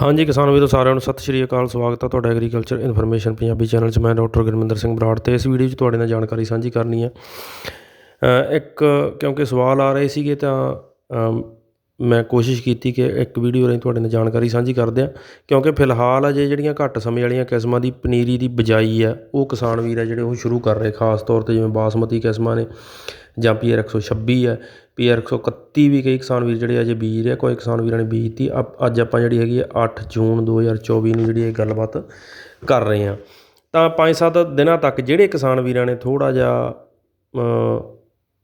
ਹਾਂਜੀ ਕਿਸਾਨ ਵੀਰੋ, ਸਾਰਿਆਂ ਨੂੰ ਸਤਿ ਸ਼੍ਰੀ ਅਕਾਲ, ਸਵਾਗਤ ਹੈ ਤੁਹਾਡਾ ਐਗਰੀਕਲਚਰ ਇਨਫੋਰਮੇਸ਼ਨ ਪੰਜਾਬੀ ਚੈਨਲ 'ਚ। ਮੈਂ ਡਾਕਟਰ ਗੁਰਮਿੰਦਰ ਸਿੰਘ ਬਰਾੜ ਤੇ ਇਸ ਵੀਡੀਓ 'ਚ ਤੁਹਾਡੇ ਨਾਲ ਜਾਣਕਾਰੀ ਸਾਂਝੀ ਕਰਨੀ ਹੈ। ਇੱਕ ਕਿਉਂਕਿ ਸਵਾਲ ਆ ਰਹੇ ਸੀਗੇ ਤਾਂ ਮੈਂ ਕੋਸ਼ਿਸ਼ ਕੀਤੀ ਕਿ ਇੱਕ ਵੀਡੀਓ ਰਾਹੀਂ ਤੁਹਾਡੇ ਨਾਲ ਜਾਣਕਾਰੀ ਸਾਂਝੀ ਕਰਦੇ ਹਾਂ ਕਿਉਂਕਿ ਫਿਲਹਾਲ ਅਜੇ ਜਿਹੜੀਆਂ ਘੱਟ ਸਮੇਂ ਵਾਲੀਆਂ ਕਿਸਮਾਂ ਦੀ ਪਨੀਰੀ ਦੀ ਬਿਜਾਈ ਆ ਉਹ ਕਿਸਾਨ ਵੀਰ ਆ ਜਿਹੜੇ ਉਹ ਸ਼ੁਰੂ ਕਰ ਰਹੇ ਖਾਸ ਤੌਰ ਤੇ ਜਿਵੇਂ ਬਾਸਮਤੀ ਕਿਸਮਾਂ ਨੇ ਜਾਂ ਪੀਆਰ 126 ਹੈ ਪੀਆਰ 131 ਵੀ ਕਈ ਕਿਸਾਨ ਵੀਰ ਜਿਹੜੇ ਅਜੇ ਬੀਜ ਰਹੇ ਆ, ਕੋਈ ਕਿਸਾਨ ਵੀਰਾਂ ਨੇ ਬੀਜਤੀ ਅਪ- ਅੱਜ ਆਪਾਂ ਜਿਹੜੀ ਹੈਗੀ ਹੈ 8 ਜੂਨ 2024 ਨੂੰ ਜਿਹੜੀ ਇਹ ਗੱਲਬਾਤ ਕਰ ਰਹੇ ਹਾਂ। ਤਾਂ 5-7 ਦਿਨਾਂ ਤੱਕ ਜਿਹੜੇ ਕਿਸਾਨ ਵੀਰਾਂ ਨੇ ਥੋੜਾ ਜਿਹਾ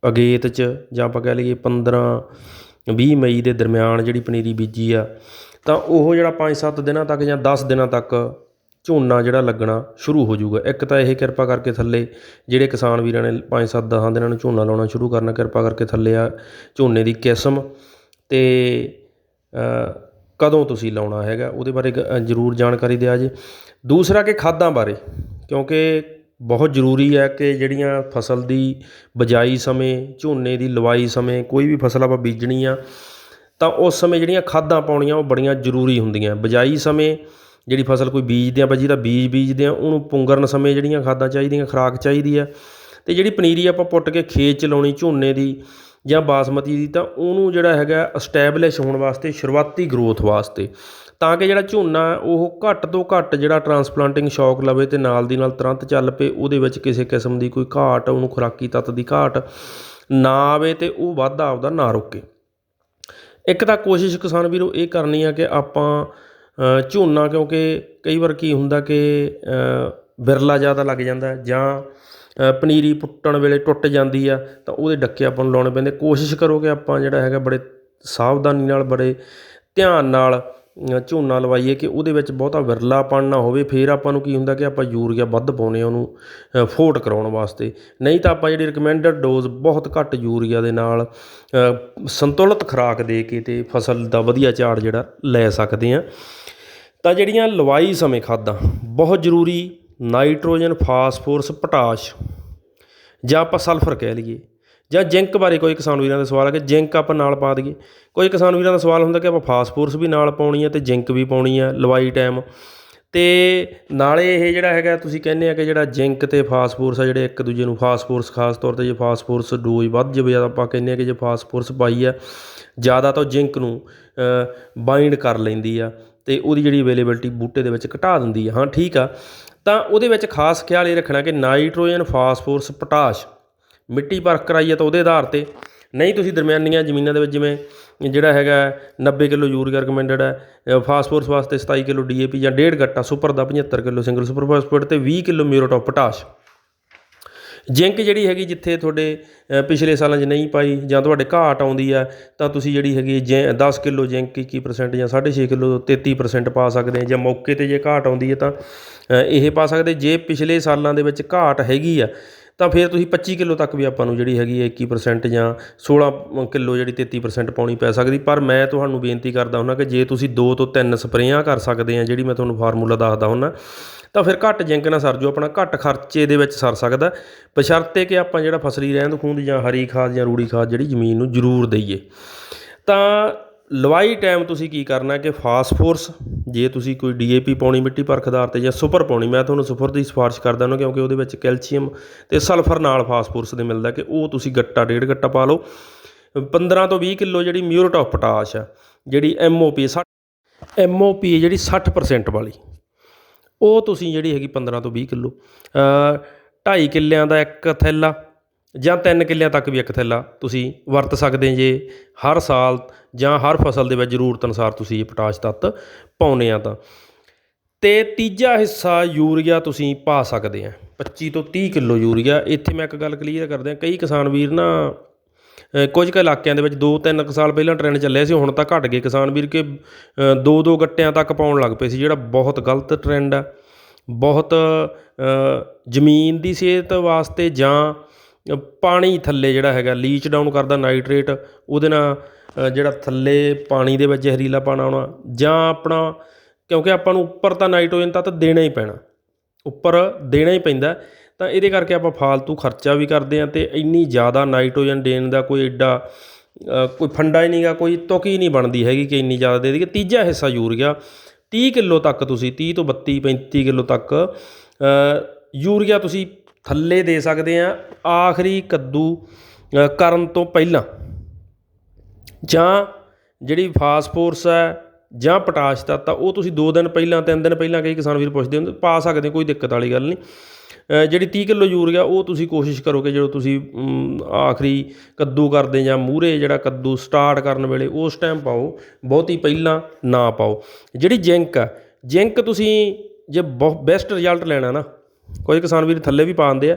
ਅਗੇਤ 'ਚ ਜਾਂ ਆਪਾਂ ਕਹਿ ਲਈਏ 15 ਵੀਹ ਮਈ ਦੇ ਦਰਮਿਆਨ ਜਿਹੜੀ ਪਨੀਰੀ ਬੀਜੀ ਆ, ਤਾਂ ਉਹ ਜਿਹੜਾ 5-7 ਦਿਨਾਂ ਤੱਕ ਜਾਂ ਦਸ ਦਿਨਾਂ ਤੱਕ ਝੋਨਾ ਜਿਹੜਾ ਲੱਗਣਾ ਸ਼ੁਰੂ ਹੋ ਜਾਊਗਾ। ਇੱਕ ਤਾਂ ਇਹ ਕਿਰਪਾ ਕਰਕੇ ਥੱਲੇ ਜਿਹੜੇ ਕਿਸਾਨ ਵੀਰਾਂ ਨੇ 5-7 10 ਦਿਨਾਂ ਨੂੰ ਝੋਨਾ ਲਾਉਣਾ ਸ਼ੁਰੂ ਕਰਨਾ, ਕਿਰਪਾ ਕਰਕੇ ਥੱਲੇ ਆ ਝੋਨੇ ਦੀ ਕਿਸਮ ਤੇ ਕਦੋਂ ਤੁਸੀਂ ਲਾਉਣਾ ਹੈਗਾ, ਉਹਦੇ ਬਾਰੇ ਗ- ਜ਼ਰੂਰ ਜਾਣਕਾਰੀ ਦਿਆ ਜੇ। ਦੂਸਰਾ ਕਿ ਖਾਦਾਂ ਬਾਰੇ, ਕਿਉਂਕਿ ਬਹੁਤ ਜ਼ਰੂਰੀ ਹੈ ਕਿ ਜਿਹੜੀਆਂ ਫਸਲ ਦੀ ਬਜਾਈ ਸਮੇਂ, ਝੋਨੇ ਦੀ ਲਵਾਈ ਸਮੇਂ ਕੋਈ ਵੀ ਫਸਲ ਆਪਾਂ ਬੀਜਣੀ ਆ, ਤਾਂ ਉਸ ਸਮੇਂ ਜਿਹੜੀਆਂ ਖਾਦਾਂ ਪਾਉਣੀਆਂ ਉਹ ਬੜੀਆਂ ਜ਼ਰੂਰੀ ਹੁੰਦੀਆਂ। ਬਜਾਈ ਸਮੇਂ ਜਿਹੜੀ ਫਸਲ ਕੋਈ ਬੀਜਦੇ ਆ, ਆਪਾਂ ਜਿਹਦਾ ਬੀਜ ਬੀਜਦੇ ਹਾਂ ਉਹਨੂੰ ਪੁੰਗਰਨ ਸਮੇਂ ਜਿਹੜੀਆਂ ਖਾਦਾਂ ਚਾਹੀਦੀਆਂ, ਖੁਰਾਕ ਚਾਹੀਦੀ ਆ ਅਤੇ ਜਿਹੜੀ ਪਨੀਰੀ ਆਪਾਂ ਪੁੱਟ ਕੇ ਖੇਤ ਚ ਲਾਉਣੀ, ਝੋਨੇ ਦੀ ਜਾਂ ਬਾਸਮਤੀ ਦੀ, ਤਾਂ ਉਹਨੂੰ ਜਿਹੜਾ ਹੈਗਾ ਅਸਟੈਬਲਿਸ਼ ਹੋਣ ਵਾਸਤੇ, ਸ਼ੁਰੂਆਤੀ ਗਰੋਥ ਵਾਸਤੇ। ਤਾਂ ਕਿ ਜਿਹੜਾ ਝੋਨਾ ਉਹ ਘੱਟ ਤੋਂ ਘੱਟ ਜਿਹੜਾ ਟਰਾਂਸਪਲਾਂਟਿੰਗ ਸ਼ੌਕ ਲਵੇ ਤੇ ਨਾਲ ਦੀ ਨਾਲ ਤੁਰੰਤ ਚੱਲ ਪਏ, ਉਹਦੇ ਵਿੱਚ ਕਿਸੇ ਕਿਸਮ ਦੀ ਕੋਈ ਘਾਟ, ਉਹਨੂੰ ਖੁਰਾਕੀ ਤੱਤ ਦੀ ਘਾਟ ਨਾ ਆਵੇ ਤੇ ਉਹ ਵਾਧਾ ਆਪਦਾ ਨਾ ਰੋਕੇ। ਇੱਕ ਤਾਂ ਕੋਸ਼ਿਸ਼ ਕਿਸਾਨ ਵੀਰੋ ਇਹ ਕਰਨੀ ਆ ਕਿ ਆਪਾਂ ਝੋਨਾ ਕਿਉਂਕਿ ਕਈ ਵਾਰ ਕੀ ਹੁੰਦਾ ਕਿ ਵਿਰਲਾ ਜ਼ਿਆਦਾ ਲੱਗ ਜਾਂਦਾ ਜਾਂ ਪਨੀਰੀ ਪੁੱਟਣ ਵੇਲੇ ਟੁੱਟ ਜਾਂਦੀ ਆ ਤਾਂ ਉਹਦੇ ਡੱਕੇ ਆਪਾਂ ਨੂੰ ਲਾਉਣੇ ਪੈਂਦੇ। ਕੋਸ਼ਿਸ਼ ਕਰੋ ਕਿ ਆਪਾਂ ਜਿਹੜਾ ਹੈਗਾ ਬੜੇ ਸਾਵਧਾਨੀ ਨਾਲ ਬੜੇ ਧਿਆਨ ਨਾਲ ਝੋਨਾ ਲਵਾਈਏ ਕਿ ਉਹਦੇ ਵਿੱਚ ਬਹੁਤਾ ਵਿਰਲਾਪਣ ਨਾ ਹੋਵੇ। ਫਿਰ ਆਪਾਂ ਨੂੰ ਕੀ ਹੁੰਦਾ ਕਿ ਆਪਾਂ ਯੂਰੀਆ ਵੱਧ ਪਾਉਨੇ ਆ ਉਹਨੂੰ ਅ, ਫੋਟ ਕਰਾਉਣ ਵਾਸਤੇ। ਨਹੀਂ ਤਾਂ ਆਪਾਂ ਜਿਹੜੀ ਰਿਕਮੈਂਡਡ ਡੋਜ਼ ਬਹੁਤ ਘੱਟ ਯੂਰੀਆ ਦੇ ਨਾਲ ਸੰਤੁਲਿਤ ਖੁਰਾਕ ਦੇ ਕੇ ਤੇ ਫਸਲ ਦਾ ਵਧੀਆ ਝਾੜ ਜਿਹੜਾ ਲੈ ਸਕਦੇ ਆ। ਤਾਂ ਜਿਹੜੀਆਂ ਲਵਾਈ ਸਮੇਂ ਖਾਦਾਂ ਬਹੁਤ ਜ਼ਰੂਰੀ ਨਾਈਟ੍ਰੋਜਨ, ਫਾਸਫੋਰਸ, ਪੋਟਾਸ਼ ਜਾਂ ਆਪਾਂ ਸਲਫਰ ਕਹਿ ਲਈਏ ਜਾਂ ਜ਼ਿੰਕ ਬਾਰੇ ਕੋਈ ਕਿਸਾਨ ਵੀਰਾਂ ਦਾ ਸਵਾਲ ਹੈ ਕਿ ਜ਼ਿੰਕ ਆਪਾਂ ਨਾਲ ਪਾ ਦਈਏ। ਕੋਈ ਕਿਸਾਨ ਵੀਰਾਂ ਦਾ ਸਵਾਲ ਹੁੰਦਾ ਕਿ ਆਪਾਂ ਫਾਸਫੋਰਸ ਵੀ ਨਾਲ ਪਾਉਣੀ ਹੈ ਅਤੇ ਜ਼ਿੰਕ ਵੀ ਪਾਉਣੀ ਹੈ ਲਵਾਈ ਟਾਈਮ ਅਤੇ ਨਾਲੇ ਇਹ ਜਿਹੜਾ ਹੈਗਾ, ਤੁਸੀਂ ਕਹਿੰਦੇ ਆ ਕਿ ਜਿਹੜਾ ਜ਼ਿੰਕ ਅਤੇ ਫਾਸਫੋਰਸ ਆ, ਜਿਹੜੇ ਇੱਕ ਦੂਜੇ ਨੂੰ ਫਾਸਫੋਰਸ ਖਾਸ ਤੌਰ ਤੇ ਜੇ ਫਾਸਫੋਰਸ ਡੋਜ਼ ਵੱਧ ਜਾਵੇ, ਜਾਂ ਆਪਾਂ ਕਹਿੰਦੇ ਆ ਕਿ ਜੇ ਫਾਸਫੋਰਸ ਪਾਈ ਆ, ਜ਼ਿਆਦਾ ਤਾਂ ਉਹ ਜ਼ਿੰਕ ਨੂੰ ਬਾਈਂਡ ਕਰ ਲੈਂਦੀ ਆ ਅਤੇ ਉਹਦੀ ਜਿਹੜੀ ਅਵੇਲੇਬਿਲਟੀ ਬੂਟੇ ਦੇ ਵਿੱਚ ਘਟਾ ਦਿੰਦੀ ਆ। ਹਾਂ, ਠੀਕ ਆ। ਤਾਂ ਉਹਦੇ ਵਿੱਚ ਖਾਸ ਖਿਆਲ ਇਹ ਰੱਖਣਾ ਕਿ ਨਾਈਟ੍ਰੋਜਨ ਫਾਸਫੋਰਸ ਪੋਟਾਸ਼, ਮਿੱਟੀ ਪਰਖ ਕਰਾਈ ਹੈ ਤਾਂ ਉਹਦੇ ਆਧਾਰ ਤੇ ਨਹੀਂ ਤੁਸੀਂ ਦਰਮਿਆਨੀਆਂ ਜ਼ਮੀਨਾਂ ਦੇ ਵਿੱਚ ਜਿਵੇਂ ਜਿਹੜਾ ਹੈਗਾ 90 ਕਿਲੋ ਯੂਰੀਆ ਰਿਕਮੈਂਡਡ ਹੈ ਅ, ਫਾਸਫੋਰਸ ਵਾਸਤੇ 27 ਕਿਲੋ ਪੀ ਜਾਂ ਡੇਢ ਗੱਟਾ ਸੁਪਰ ਦਾ 75 ਕਿਲੋ ਸਿੰਗਲ ਸੁਪਰ ਫਾਸਫੇਟ ਤੇ 20 kilo muriate of potash zinc ਜਿਹੜੀ ਹੈਗੀ ਜਿੱਥੇ ਤੁਹਾਡੇ ਪਿਛਲੇ ਸਾਲਾਂ 'ਚ ਨਹੀਂ ਪਾਈ ਜਾਂ ਤੁਹਾਡੇ ਘਾਟ ਆਉਂਦੀ ਆ ਤਾਂ ਤੁਸੀਂ ਜਿਹੜੀ ਹੈਗੀ ਜੈ 10 ਕਿਲੋ ਜ਼ਿੰਕ 21% ਜਾਂ 6.5 ਕਿਲੋ 33% ਪਾ ਸਕਦੇ ਆ ਜਾਂ ਮੌਕੇ ਤੇ ਜੇ ਘਾਟ ਆਉਂਦੀ ਹੈ ਤਾਂ ਇਹ ਪਾ ਸਕਦੇ। ਜੇ ਪਿਛਲੇ ਸਾਲਾਂ ਦੇ ਵਿੱਚ ਘਾਟ ਹੈਗੀ ਆ ਤਾਂ ਫਿਰ ਤੁਸੀਂ 25 ਕਿਲੋ ਤੱਕ ਵੀ ਆਪਾਂ ਨੂੰ ਜਿਹੜੀ ਹੈਗੀ ਹੈ 21% ਜਾਂ 16 ਕਿਲੋ ਜਿਹੜੀ 33% ਪਾਉਣੀ ਪੈ ਸਕਦੀ। ਪਰ ਮੈਂ ਤੁਹਾਨੂੰ ਬੇਨਤੀ ਕਰਦਾ ਹੁੰਦਾ ਕਿ ਜੇ ਤੁਸੀਂ 2 ਤੋਂ 3 ਸਪਰੇਆਂ ਕਰ ਸਕਦੇ ਆ, ਜਿਹੜੀ ਮੈਂ ਤੁਹਾਨੂੰ ਫਾਰਮੂਲਾ ਦੱਸਦਾ ਹੁੰਦਾ ਤਾਂ ਫਿਰ ਘੱਟ ਜਿੰਕ ਨਾ ਸਰ ਜੋ ਆਪਣਾ ਘੱਟ ਖਰਚੇ ਦੇ ਵਿੱਚ ਸਰ ਸਕਦਾ। ਬਸ਼ਰਤੇ ਕਿ ਆਪਾਂ ਜਿਹੜਾ ਫਸਲੀ ਰਹਿੰਦ ਖੂੰਦ ਜਾਂ ਹਰੀ ਖਾਦ ਜਾਂ ਰੂੜੀ ਖਾਦ ਜਿਹੜੀ ਜ਼ਮੀਨ ਨੂੰ ਜ਼ਰੂਰ ਦਈਏ। ਤਾਂ ਲਵਾਈ ਟਾਈਮ ਤੁਸੀਂ ਕੀ ਕਰਨਾ ਕਿ ਫਾਸਫੋਰਸ ਜੇ ਤੁਸੀਂ ਕੋਈ ਡੀਏਪੀ ਪਾਉਣੀ ਮਿੱਟੀ ਪਰਖ ਆਧਾਰ ਤੇ ਜਾਂ ਸੁਪਰ ਪਾਉਣੀ, ਮੈਂ ਤੁਹਾਨੂੰ ਸੁਪਰ ਦੀ ਸਿਫਾਰਿਸ਼ ਕਰਦਾ ਹਾਂ ਕਿਉਂਕਿ ਉਹਦੇ ਵਿੱਚ ਕੈਲਸ਼ੀਅਮ ਤੇ ਸਲਫਰ ਨਾਲ ਫਾਸਫੋਰਸ ਦੇ ਮਿਲਦਾ ਕਿ ਉਹ ਤੁਸੀਂ ਗੱਟਾ, ਡੇਢ ਗੱਟਾ ਪਾ ਲਓ। 15 ਤੋਂ 20 ਕਿਲੋ ਜਿਹੜੀ ਮਿਊਰੇਟ ਆਫ ਪੋਟਾਸ਼ ਆ, ਜਿਹੜੀ ਐਮਓਪੀ 60 ਐਮਓਪੀ ਜਿਹੜੀ 60% ਵਾਲੀ, ਉਹ ਤੁਸੀਂ ਜਿਹੜੀ ਹੈਗੀ 15 ਤੋਂ 20 ਕਿਲੋ। ਢਾਈ ਕਿੱਲਿਆਂ ਦਾ ਇੱਕ ਥੈਲਾ ਜਾਂ ਤਿੰਨ ਕਿੱਲਿਆਂ ਤੱਕ ਵੀ ਇੱਕ ਥੈਲਾ ਤੁਸੀਂ ਵਰਤ ਸਕਦੇ ਜੇ ਹਰ ਸਾਲ ਜਾਂ ਹਰ ਫਸਲ ਦੇ ਵਿੱਚ ਜ਼ਰੂਰਤ ਅਨੁਸਾਰ ਤੁਸੀਂ ਪੋਟਾਸ਼ ਤੱਤ ਪਾਉਂਦੇ ਆ ਤਾਂ। ਤੇ ਤੀਜਾ ਹਿੱਸਾ ਯੂਰੀਆ ਤੁਸੀਂ ਪਾ ਸਕਦੇ ਆ। 25 ਤੋਂ 30 ਕਿਲੋ ਯੂਰੀਆ। ਇੱਥੇ ਮੈਂ ਇੱਕ ਗੱਲ ਕਲੀਅਰ ਕਰਦੇ ਆ ਕਈ ਕਿਸਾਨ ਵੀਰ ਨਾ ਕੁਝ ਕੁ ਇਲਾਕਿਆਂ ਦੇ ਵਿੱਚ 2-3 ਕੁ ਸਾਲ ਪਹਿਲਾਂ ਟ੍ਰੈਂਡ ਚੱਲਿਆ ਸੀ ਹੁਣ ਤਾਂ ਘਟ ਗਏ। ਕਿਸਾਨ ਵੀਰ ਕਿ ਅ, ਦੋ ਦੋ ਗੱਟਿਆਂ ਤੱਕ ਪਾਉਣ ਲੱਗ ਪਏ ਸੀ ਜਿਹੜਾ ਬਹੁਤ ਗਲਤ ਟ੍ਰੈਂਡ ਆ। ਬਹੁਤ ਜ਼ਮੀਨ ਦੀ ਸਿਹਤ ਵਾਸਤੇ ਜਾਂ ਪਾਣੀ ਥੱਲੇ ਜਿਹੜਾ ਹੈਗਾ ਲੀਚ ਡਾਊਨ ਕਰਦਾ ਨਾਈਟ੍ਰੇਟ ਉਹਦੇ ਨਾਲ ਜਿਹੜਾ ਥੱਲੇ ਪਾਣੀ ਦੇ ਵਿੱਚ ਜ਼ਹਿਰੀਲਾਪਣ ਆਉਣਾ, ਜਾਂ ਆਪਣਾ, ਕਿਉਂਕਿ ਆਪਾਂ ਨੂੰ ਉੱਪਰ ਤਾਂ ਨਾਈਟ੍ਰੋਜਨ ਤੱਤ ਦੇਣਾ ਹੀ ਪੈਣਾ। ਉੱਪਰ ਦੇਣਾ ਹੀ ਪੈਂਦਾ, ਤਾਂ ਇਹਦੇ ਕਰਕੇ ਆਪਾਂ ਫਾਲਤੂ ਖਰਚਾ ਵੀ ਕਰਦੇ ਹਾਂ ਅਤੇ ਇੰਨੀ ਜ਼ਿਆਦਾ ਨਾਈਟ੍ਰੋਜਨ ਦੇਣ ਦਾ ਕੋਈ ਐਡਾ ਕੋਈ ਫੰਡਾ ਹੀ ਨਹੀਂਗਾ, ਕੋਈ ਤੁਕ ਹੀ ਨਹੀਂ ਬਣਦੀ ਹੈਗੀ ਕਿ ਇੰਨੀ ਜ਼ਿਆਦਾ ਦੇ ਦੇਈਏ। ਤੀਜਾ ਹਿੱਸਾ ਯੂਰੀਆ 30 ਕਿਲੋ ਤੱਕ ਤੁਸੀਂ 30 ਤੋਂ 32 35 ਕਿਲੋ ਤੱਕ ਯੂਰੀਆ ਤੁਸੀਂ ਥੱਲੇ ਦੇ ਸਕਦੇ ਹਾਂ ਆਖਰੀ ਕੱਦੂ ਕਰਨ ਤੋਂ ਪਹਿਲਾਂ। ਜਾਂ ਜਿਹੜੀ ਫਾਸਫੋਰਸ ਹੈ ਜਾਂ ਪੋਟਾਸ਼ ਤੱਤ ਆ ਉਹ ਤੁਸੀਂ 2 ਦਿਨ ਪਹਿਲਾਂ 3 ਦਿਨ ਪਹਿਲਾਂ ਕਈ ਕਿਸਾਨ ਵੀਰ ਪੁੱਛਦੇ ਹੁੰਦੇ ਪਾ ਸਕਦੇ ਹੋ, ਕੋਈ ਦਿੱਕਤ ਵਾਲੀ ਗੱਲ ਨਹੀਂ। ਅ, ਜਿਹੜੀ 30 ਕਿਲੋ ਯੂਰੀਆ ਉਹ ਤੁਸੀਂ ਕੋਸ਼ਿਸ਼ ਕਰੋ ਕਿ ਜਦੋਂ ਤੁਸੀਂ ਆਖਰੀ ਕੱਦੂ ਕਰਦੇ ਜਾਂ ਮੂਰੇ ਜਿਹੜਾ ਕੱਦੂ ਸਟਾਰਟ ਕਰਨ ਵੇਲੇ ਉਸ ਟਾਈਮ ਪਾਓ ਬਹੁਤੀ ਪਹਿਲਾਂ ਨਾ ਪਾਓ। ਜਿਹੜੀ ਜਿੰਕ ਆ ਜਿੰਕ ਤੁਸੀਂ ਜੇ ਬਹੁਤ ਬੈਸਟ ਰਿਜ਼ਲਟ ਲੈਣਾ ਨਾ ਕੋਈ ਕਿਸਾਨ ਵੀਰ ਥੱਲੇ ਵੀ ਪਾ ਦਿੰਦੇ ਆ।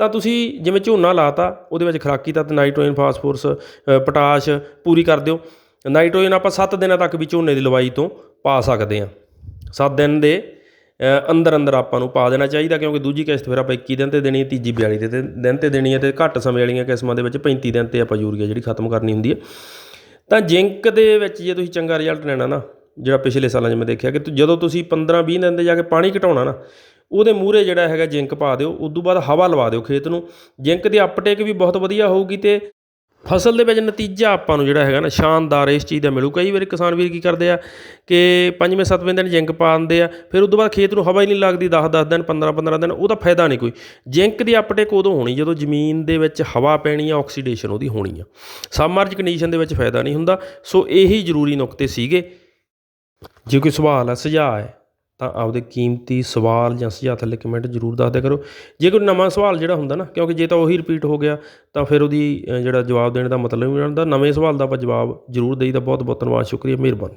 ਤਾਂ ਤੁਸੀਂ ਜਿਵੇਂ ਝੋਨਾ ਲਾਤਾ, ਉਹਦੇ ਵਿੱਚ ਖਰਾਕੀ ਤੱਤ, ਨਾਈਟ੍ਰੋਜਨ, ਫਾਸਫੋਰਸ ਪੋਟਾਸ਼ ਪੂਰੀ ਕਰ ਦਿਓ। ਨਾਈਟ੍ਰੋਜਨ ਆਪਾਂ 7 ਦਿਨਾਂ ਤੱਕ ਵੀ ਝੋਨੇ ਦੀ ਲਵਾਈ ਤੋਂ ਪਾ ਸਕਦੇ ਹਾਂ। 7 ਦਿਨ ਦੇ ਅੰਦਰ ਅੰਦਰ ਆਪਾਂ ਨੂੰ ਪਾ ਦੇਣਾ ਚਾਹੀਦਾ, ਕਿਉਂਕਿ ਦੂਜੀ ਕਿਸ਼ਤ ਫਿਰ ਆਪਾਂ 21 ਦਿਨ ਤੇ ਦੇਣੀ ਹੈ ਤੀਜੀ 42 ਦੇ ਦਿਨ ਤੇ ਦੇਣੀ ਹੈ ਤੇ ਘੱਟ ਸਮੇਂ ਵਾਲੀਆਂ ਕਿਸਮਾਂ ਦੇ ਵਿੱਚ 35 ਦਿਨ ਤੇ ਆਪਾਂ ਯੂਰੀਆ ਜਿਹੜੀ ਖਤਮ ਕਰਨੀ ਹੁੰਦੀ ਹੈ। ਤਾਂ ਜਿੰਕ ਦੇ ਵਿੱਚ ਜੇ ਤੁਸੀਂ ਚੰਗਾ ਰਿਜ਼ਲਟ ਲੈਣਾ ਨਾ, ਜਿਹੜਾ ਪਿਛਲੇ ਸਾਲਾਂ 'ਚ ਮੈਂ ਦੇਖਿਆ ਕਿ ਜਦੋਂ ਤੁਸੀਂ 15 20 ਦਿਨ ਦੇ ਜਾ ਕੇ ਪਾਣੀ ਘਟਾਉਣਾ ਨਾ ਉਹਦੇ ਮੂਹਰੇ ਜਿਹੜਾ ਹੈਗਾ ਜਿੰਕ ਪਾ ਦਿਓ ਉਦੋਂ ਬਾਅਦ ਹਵਾ ਲਵਾ ਦਿਓ ਖੇਤ ਨੂੰ। ਜਿੰਕ ਦੀ ਅਪਟੇਕ ਵੀ ਬਹੁਤ ਵਧੀਆ ਹੋਊਗੀ ਤੇ ਫਸਲ ਦੇ ਵਿੱਚ ਨਤੀਜਾ ਆਪਾਂ ਨੂੰ ਜਿਹੜਾ ਹੈਗਾ ਨਾ ਸ਼ਾਨਦਾਰ ਇਸ ਚੀਜ਼ ਦਾ ਮਿਲੂ। ਕਈ ਵਾਰੀ ਕਿਸਾਨ ਵੀਰ ਕੀ ਕਰਦੇ ਆ ਕਿ ਪੰਜਵੇਂ, ਸੱਤਵੇਂ ਦਿਨ ਜਿੰਕ ਪਾ ਦਿੰਦੇ ਆ, ਫਿਰ ਉਦੋਂ ਬਾਅਦ ਖੇਤ ਨੂੰ ਹਵਾ ਹੀ ਨਹੀਂ ਲੱਗਦੀ 10 10 ਦਿਨ 15 15 ਦਿਨ, ਉਹਦਾ ਫਾਇਦਾ ਨਹੀਂ ਕੋਈ। ਜਿੰਕ ਦੀ ਅਪਟੇਕ ਉਦੋਂ ਹੋਣੀ ਜਦੋਂ ਜ਼ਮੀਨ ਦੇ ਵਿੱਚ ਹਵਾ ਪੈਣੀ ਆ ਆਕਸੀਡੇਸ਼ਨ ਉਹਦੀ ਹੋਣੀ ਆ। ਸਬਮਰਜ ਕੰਡੀਸ਼ਨ ਦੇ ਵਿੱਚ ਫਾਇਦਾ ਨਹੀਂ ਹੁੰਦਾ। ਸੋ ਇਹੀ ਜ਼ਰੂਰੀ ਨੁਕਤੇ ਸੀਗੇ। ਜੇ ਕੋਈ ਸਵਾਲ ਆ, ਸੁਝਾਅ ਹੈ ਤਾਂ ਆਪਦੇ ਕੀਮਤੀ ਸਵਾਲ ਜਾਂ ਸੁਝਾਅ ਥੱਲੇ ਕਮੈਂਟ ਜ਼ਰੂਰ ਦੱਸ ਦਿਆ ਕਰੋ। ਜੇ ਕੋਈ ਨਵਾਂ ਸਵਾਲ ਜਿਹੜਾ ਹੁੰਦਾ ਨਾ, ਕਿਉਂਕਿ ਜੇ ਤਾਂ ਉਹੀ ਰਿਪੀਟ ਹੋ ਗਿਆ, ਤਾਂ ਫਿਰ ਉਹਦੀ ਜਿਹੜਾ ਜਵਾਬ ਦੇਣ ਦਾ ਮਤਲਬ ਨਹੀਂ ਬਣਦਾ। ਨਵੇਂ ਸਵਾਲ ਦਾ ਆਪਾਂ ਜਵਾਬ ਜ਼ਰੂਰ ਦੇਈਦਾ। ਬਹੁਤ ਬਹੁਤ ਧੰਨਵਾਦ। ਸ਼ੁਕਰੀਆ। ਮਿਹਰਬਾਨੀ।